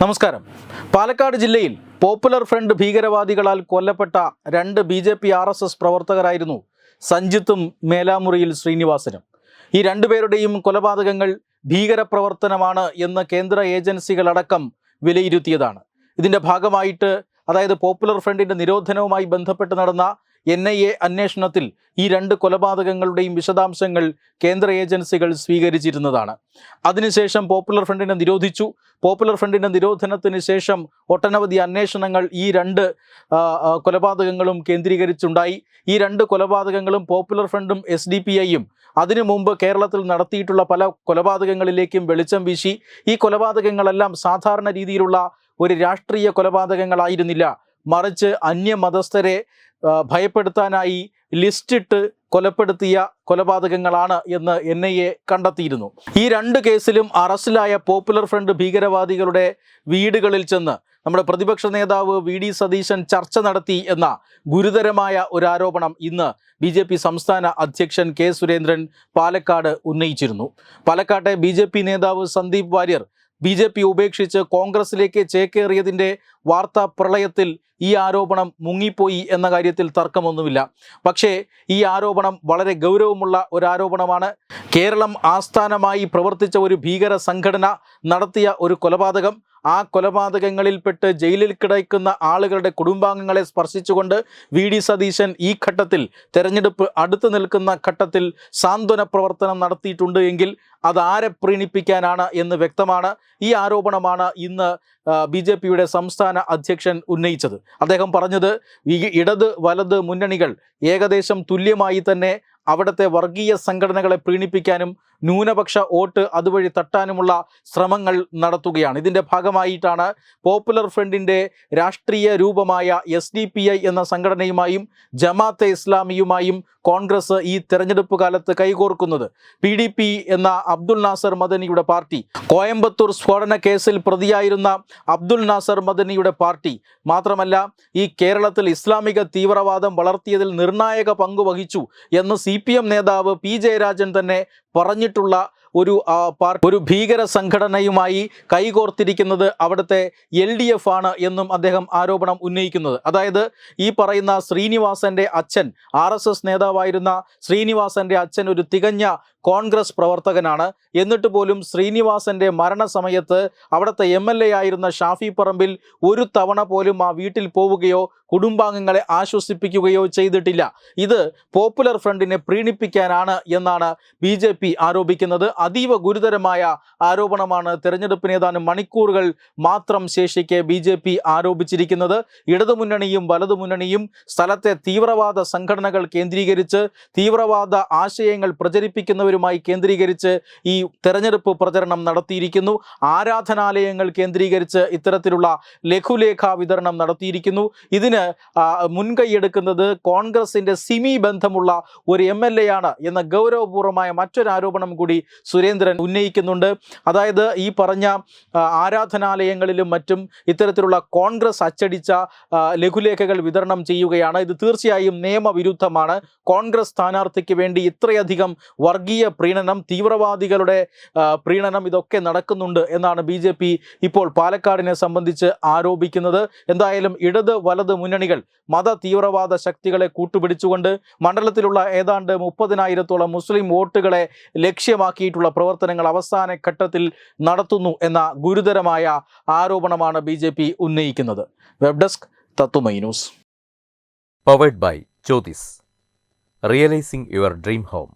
നമസ്കാരം. പാലക്കാട് ജില്ലയിൽ popular front ഭീകരവാദികളാൽ കൊല്ലപ്പെട്ട രണ്ട് B J P R S S പ്രവർത്തകരായിരുന്നു സഞ്ജിത്തും മേലാമുറിയിൽ ശ്രീനിവാസനും. ഈ രണ്ടുപേരുടെയും കൊലപാതകങ്ങൾ ഭീകരപ്രവർത്തനമാണ് എന്ന് കേന്ദ്ര ഏജൻസികളടക്കം വിലയിരുത്തിയതാണ്. ഇതിന്റെ ഭാഗമായിട്ട് അതായത് പോപ്പുലർ ഫ്രണ്ടിന്റെ നിരോധനവുമായി ബന്ധപ്പെട്ട് നടന്ന എൻ ഐ എ അന്വേഷണത്തിൽ ഈ രണ്ട് കൊലപാതകങ്ങളുടെയും വിശദാംശങ്ങൾ കേന്ദ്ര ഏജൻസികൾ സ്വീകരിച്ചിരുന്നതാണ്. അതിനുശേഷം പോപ്പുലർ ഫ്രണ്ടിനെ നിരോധിച്ചു. പോപ്പുലർ ഫ്രണ്ടിന്റെ നിരോധനത്തിന് ശേഷം ഒട്ടനവധി അന്വേഷണങ്ങൾ ഈ രണ്ട് കൊലപാതകങ്ങളും കേന്ദ്രീകരിച്ചുണ്ടായി. ഈ രണ്ട് കൊലപാതകങ്ങളും പോപ്പുലർ ഫ്രണ്ടും എസ് ഡി പി ഐയും അതിനു മുമ്പ് കേരളത്തിൽ നടത്തിയിട്ടുള്ള പല കൊലപാതകങ്ങളിലേക്കും വെളിച്ചം വീശി. ഈ കൊലപാതകങ്ങളെല്ലാം സാധാരണ രീതിയിലുള്ള ഒരു രാഷ്ട്രീയ കൊലപാതകങ്ങളായിരുന്നില്ല. മറിച്ച് അന്യമതസ്ഥരെ മതസ്ഥരെ ഭയപ്പെടുത്താനായി ലിസ്റ്റിട്ട് കൊലപ്പെടുത്തിയ കൊലപാതകങ്ങളാണ് എന്ന് എൻ ഐ എ കണ്ടെത്തിയിരുന്നു. ഈ രണ്ട് കേസിലും അറസ്റ്റിലായ പോപ്പുലർ ഫ്രണ്ട് ഭീകരവാദികളുടെ വീടുകളിൽ ചെന്ന് നമ്മുടെ പ്രതിപക്ഷ നേതാവ് വി ഡി സതീശൻ ചർച്ച നടത്തി എന്ന ഗുരുതരമായ ഒരു ആരോപണം ഇന്ന് ബി ജെ പി സംസ്ഥാന അധ്യക്ഷൻ കെ സുരേന്ദ്രൻ പാലക്കാട് ഉന്നയിച്ചിരുന്നു. പാലക്കാട്ടെ ബി ജെ പി നേതാവ് Sandeep Warrier B J P ഉപേക്ഷിച്ച് കോൺഗ്രസിലേക്ക് ചേക്കേറിയതിന്റെ വാർത്താ പ്രളയത്തിൽ ഈ ആരോപണം മുങ്ങിപ്പോയി എന്ന കാര്യത്തിൽ തർക്കമൊന്നുമില്ല. പക്ഷേ ഈ ആരോപണം വളരെ ഗൗരവമുള്ള ഒരു ആരോപണമാണ് കേരളം ആസ്ഥാനമായി പ്രവർത്തിച്ച ഒരു ഭീകര സംഘടന നടത്തിയ ഒരു കൊലപാതകം ആ കൊലപാതകങ്ങളിൽപ്പെട്ട് ജയിലിൽ കിടക്കുന്ന ആളുകളുടെ കുടുംബാംഗങ്ങളെ സ്പർശിച്ചുകൊണ്ട് വി ഡി സതീശൻ ഈ ഘട്ടത്തിൽ തെരഞ്ഞെടുപ്പ് അടുത്തു നിൽക്കുന്ന ഘട്ടത്തിൽ സാന്ത്വന പ്രവർത്തനം നടത്തിയിട്ടുണ്ട് എങ്കിൽ അതാരെ പ്രീണിപ്പിക്കാനാണ് എന്ന് വ്യക്തമാണ്. ഈ ആരോപണമാണ് ഇന്ന് ബി ജെ പിയുടെ സംസ്ഥാന അധ്യക്ഷൻ ഉന്നയിച്ചത്. അദ്ദേഹം പറഞ്ഞത് ഇടത് വലത് മുന്നണികൾ ഏകദേശം തുല്യമായി തന്നെ അവിടുത്തെ വർഗീയ സംഘടനകളെ പ്രീണിപ്പിക്കാനും ന്യൂനപക്ഷ വോട്ട് അതുവഴി തട്ടാനുമുള്ള ശ്രമങ്ങൾ നടത്തുകയാണ്. ഇതിന്റെ ഭാഗമായിട്ടാണ് പോപ്പുലർ ഫ്രണ്ടിന്റെ രാഷ്ട്രീയ രൂപമായ എസ് എന്ന സംഘടനയുമായും ജമാഅത്തെ ഇസ്ലാമിയുമായും കോൺഗ്രസ് ഈ തെരഞ്ഞെടുപ്പ് കാലത്ത് കൈകോർക്കുന്നത് പി ഡി പി എന്ന അബ്ദുൽ നാസർ മദനിയുടെ പാർട്ടി. കോയമ്പത്തൂർ സ്ഫോടന കേസിൽ പ്രതിയായിരുന്ന അബ്ദുൽ നാസർ മദനിയുടെ പാർട്ടി. മാത്രമല്ല ഈ കേരളത്തിൽ ഇസ്ലാമിക തീവ്രവാദം വളർത്തിയതിൽ നിർണായക പങ്കുവഹിച്ചു എന്ന് സി നേതാവ് പി ജയരാജൻ തന്നെ പറഞ്ഞിട്ടുള്ള ഒരു ഒരു ഭീകര സംഘടനയുമായി കൈകോർത്തിരിക്കുന്നത് അവിടുത്തെ എൽ ഡി എഫ് ആണ് എന്നും അദ്ദേഹം ആരോപണം ഉന്നയിക്കുന്നത്. അതായത് ഈ പറയുന്ന ശ്രീനിവാസന്റെ അച്ഛൻ ആർ എസ് എസ് നേതാവായിരുന്ന ശ്രീനിവാസന്റെ അച്ഛൻ ഒരു തികഞ്ഞ കോൺഗ്രസ് പ്രവർത്തകനാണ്. എന്നിട്ട് പോലും ശ്രീനിവാസന്റെ മരണസമയത്ത് അവിടുത്തെ എം എൽ എ ആയിരുന്ന ഷാഫി പറമ്പിൽ ഒരു തവണ പോലും ആ വീട്ടിൽ പോവുകയോ കുടുംബാംഗങ്ങളെ ആശ്വസിപ്പിക്കുകയോ ചെയ്തിട്ടില്ല. ഇത് പോപ്പുലർ ഫ്രണ്ടിനെ പ്രീണിപ്പിക്കാനാണ് എന്നാണ് ബി ജെ പി ആരോപിക്കുന്നത്. അതീവ ഗുരുതരമായ ആരോപണമാണ് തെരഞ്ഞെടുപ്പിന് ഏതാനും മണിക്കൂറുകൾ മാത്രം ശേഷിക്കെ ബി ജെ പി ആരോപിച്ചിരിക്കുന്നത്. ഇടതുമുന്നണിയും വലതുമുന്നണിയും സ്ഥലത്തെ തീവ്രവാദ സംഘടനകൾ കേന്ദ്രീകരിച്ച് തീവ്രവാദ ആശയങ്ങൾ പ്രചരിപ്പിക്കുന്നവരുമായി കേന്ദ്രീകരിച്ച് ഈ തെരഞ്ഞെടുപ്പ് പ്രചരണം നടത്തിയിരിക്കുന്നു. ആരാധനാലയങ്ങൾ കേന്ദ്രീകരിച്ച് ഇത്തരത്തിലുള്ള ലഘുലേഖ വിതരണം നടത്തിയിരിക്കുന്നു. ഇതിന് മുൻകൈയെടുക്കുന്നത് കോൺഗ്രസിന്റെ സിമി ബന്ധമുള്ള ഒരു എം എൽ എ ആണ് എന്ന ഗൗരവപൂർവമായ മറ്റൊരു ആരോപണം കൂടി സുരേന്ദ്രൻ ഉന്നയിക്കുന്നുണ്ട്. അതായത് ഈ പറഞ്ഞ ആരാധനാലയങ്ങളിലും മറ്റും ഇത്തരത്തിലുള്ള കോൺഗ്രസ് അച്ചടിച്ച ലഘുലേഖകൾ വിതരണം ചെയ്യുകയാണ്. ഇത് തീർച്ചയായും നിയമവിരുദ്ധമാണ്. കോൺഗ്രസ് സ്ഥാനാർത്ഥിക്ക് വേണ്ടി ഇത്രയധികം വർഗീയ പ്രീണനം തീവ്രവാദികളുടെ പ്രീണനം ഇതൊക്കെ നടക്കുന്നുണ്ട് എന്നാണ് ബി ജെ പി ഇപ്പോൾ പാലക്കാടിനെ സംബന്ധിച്ച് ആരോപിക്കുന്നത്. എന്തായാലും ഇടത് വലത് മുന്നണികൾ മത തീവ്രവാദ ശക്തികളെ കൂട്ടുപിടിച്ചുകൊണ്ട് മണ്ഡലത്തിലുള്ള ഏതാണ്ട് മുപ്പതിനായിരത്തോളം മുസ്ലിം വോട്ടുകളെ ലക്ഷ്യമാക്കിയിട്ടുള്ള പ്രവർത്തനങ്ങൾ അവസാന ഘട്ടത്തിൽ നടത്തുന്നു എന്ന ഗുരുതരമായ ആരോപണമാണ് ബി ജെ പി ഉന്നയിക്കുന്നത്. വെബ് ഡെസ്ക് തത്തുമൈ news. Powered by Jyothis realising your dream home.